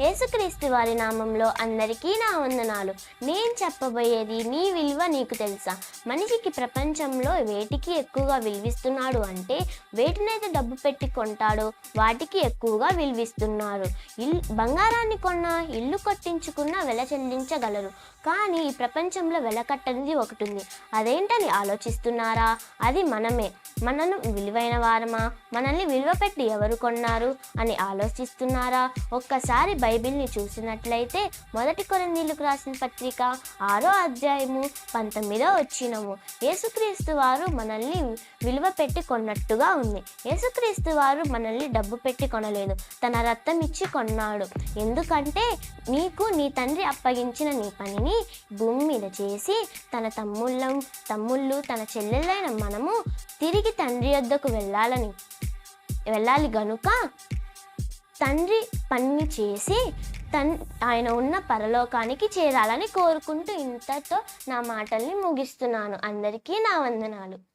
యేసుక్రీస్తు వారి నామంలో అందరికీ నా వందనాలు. నేను చెప్పబోయేది నీ విలువ నీకు తెలుసా? మనిషికి ప్రపంచంలో వేటికి ఎక్కువగా విలువిస్తున్నాడు అంటే వేటినైతే డబ్బు పెట్టి కొంటాడో వాటికి ఎక్కువగా విలువిస్తున్నారు. ఇల్లు బంగారాన్ని కొన్నా ఇల్లు కట్టించుకున్న వెల చెల్లించగలరు. కానీ ఈ ప్రపంచంలో వెల కట్టనిది ఒకటి ఉంది అదేంటని ఆలోచిస్తున్నారా? అది మనమే. మనను విలువైన వారమా? మనల్ని విలువ పెట్టి ఎవరు కొన్నారు? అని ఆలోచిస్తున్నారా? ఒక్కసారి బైబిల్ని చూసినట్లయితే మొదటి కొరందీలకు రాసిన పత్రిక ఆరో అధ్యాయము పంతొమ్మిదో వచ్చినము. యేసుక్రీస్తు వారు మనల్ని విలువ పెట్టి కొన్నట్టుగా ఉంది. యేసుక్రీస్తు వారు మనల్ని డబ్బు పెట్టి కొనలేదు. తన రక్తం ఇచ్చి కొన్నాడు. ఎందుకంటే నీకు నీ తండ్రి అప్పగించిన నీ పనిని భూమి మీద చేసి తన తమ్ముళ్ళం తమ్ముళ్ళు తన చెల్లెళ్ళైన మనము తిరిగి తండ్రి వద్దకు వెళ్ళాలని. వెళ్ళాలి గనుక తండ్రి పని చేసి తన్ ఆయన ఉన్న పరలోకానికి చేరాలని కోరుకుంటూ ఇంతతో నా మాటల్ని ముగిస్తున్నాను. అందరికీ నా వందనాలు.